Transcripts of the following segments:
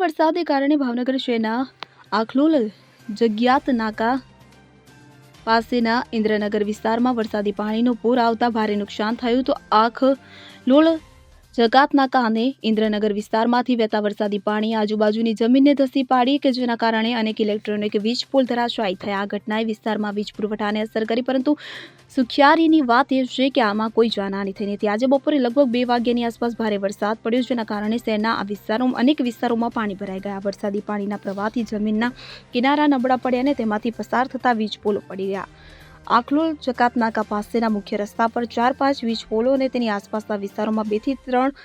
વરસાદને કારણે ભાવનગર શહેરના આખલોલ જગ્યાત નાકા પાસેના ઇન્દ્રનગર વિસ્તારમાં વરસાદી પાણીનું પૂર આવતા ભારે નુકસાન થયું. તો આખલોલ જગાતનાકા કારણે ઇન્દ્રનગર વિસ્તારમાંથી વહેતા વરસાદી પાણી આજુબાજુની જમીનને ધસી પાડી કે જેના કારણે અનેક ઇલેક્ટ્રોનિક વીજ પોલ ધરાશાયી થયા. આ ઘટનાએ વિસ્તારમાં વીજ પુરવઠાને અસર કરી, પરંતુ સુખિયારીની વાત એ છે કે આમાં કોઈ જાનહાની થઈ નથી. આજે બપોરે લગભગ બે વાગ્યાની આસપાસ ભારે વરસાદ પડ્યો, જેના કારણે શહેરના આ વિસ્તારોમાં, અનેક વિસ્તારોમાં પાણી ભરાઈ ગયા. વરસાદી પાણીના પ્રવાહથી જમીનના કિનારા નબળા પડ્યા અને તેમાંથી પસાર થતા વીજ પોલો પડી ગયા. આખલોલ જકાતનાકા પાસેના મુખ્ય રસ્તા પર ચાર પાંચ વીજ પોલો અને તેની આસપાસના વિસ્તારોમાં બેથી ત્રણ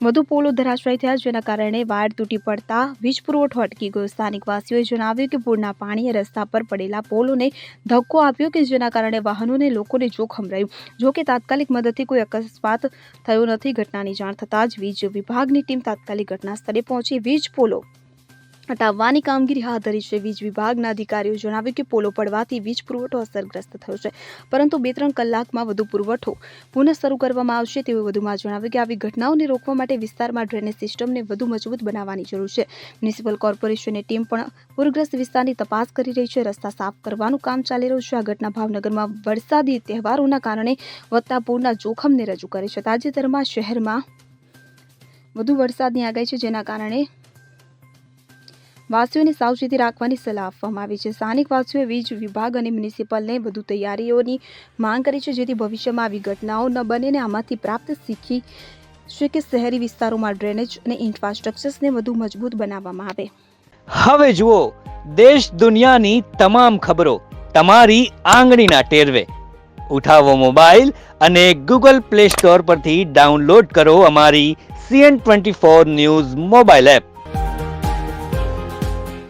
વધુ પોલો ધરાશાયી થયા, જેના કારણે વાયર તૂટી પડતા વીજ પુરવઠો અટકી ગયો. સ્થાનિક વાસીઓએ જણાવ્યું કે પૂરના પાણીએ રસ્તા પર પડેલા પોલોને ધક્કો આપ્યો કે જેના કારણે વાહનોને લોકોને જોખમ રહ્યું. જો કે તાત્કાલિક મદદથી કોઈ અકસ્માત થયો નથી, ઘટનાની જાણ થતાં જ વીજ વિભાગની ટીમ તાત્કાલિક ઘટના સ્થળે પહોંચી વીજ પોલો હટાવવાની કામગીરી હાથ ધરી છે. વીજ વિભાગના અધિકારીઓ જણાવ્યું કે પોલો પડવાથી વીજ પુરવઠો અસરગ્રસ્ત થયો છે. પરંતુ બે ત્રણ કલાકમાં વધુ પુરવઠો પુનઃ શરૂ કરવામાં આવશે તેવું વધુમાં જણાવ્યું કે આવી ઘટનાઓને રોકવા માટે વિસ્તારમાં ડ્રેનેજ સિસ્ટમને વધુ મજબૂત બનાવવાની જરૂર છે. મ્યુનિસિપલ કોર્પોરેશનની ટીમ પણ પૂરગ્રસ્ત વિસ્તારની તપાસ કરી રહી છે. રસ્તા સાફ કરવાનું કામ ચાલી રહ્યું છે. આ ઘટના ભાવનગરમાં વરસાદી તહેવારોના કારણે વધતા પૂરના જોખમને રજૂ કરે છે. તાજેતરમાં શહેરમાં વધુ વરસાદની આગાહી છે જેના કારણે વાસીઓને સાવચેતી રાખવાની સલાહ આપવામાં આવી છે. સ્થાનિક વાસીઓએ વીજ વિભાગ અને મ્યુનિસિપલને વધુ તૈયારીઓની માંગ કરી છે, જેથી ભવિષ્યમાં આવી ઘટનાઓ ન બને અને આમાંથી પ્રાપ્ત શીખી છે કે શહેરી વિસ્તારોમાં ડ્રેનેજ અને ઇન્ફ્રાસ્ટ્રક્ચર્સને વધુ મજબૂત બનાવવામાં આવે. હવે જુઓ, દેશ દુનિયાની તમામ ખબરો તમારી આંગળીના ટેરવે. ઉઠાવો મોબાઈલ અને ગૂગલ પ્લે સ્ટોર પરથી ડાઉનલોડ કરો અમારી CN twenty four news mobile app.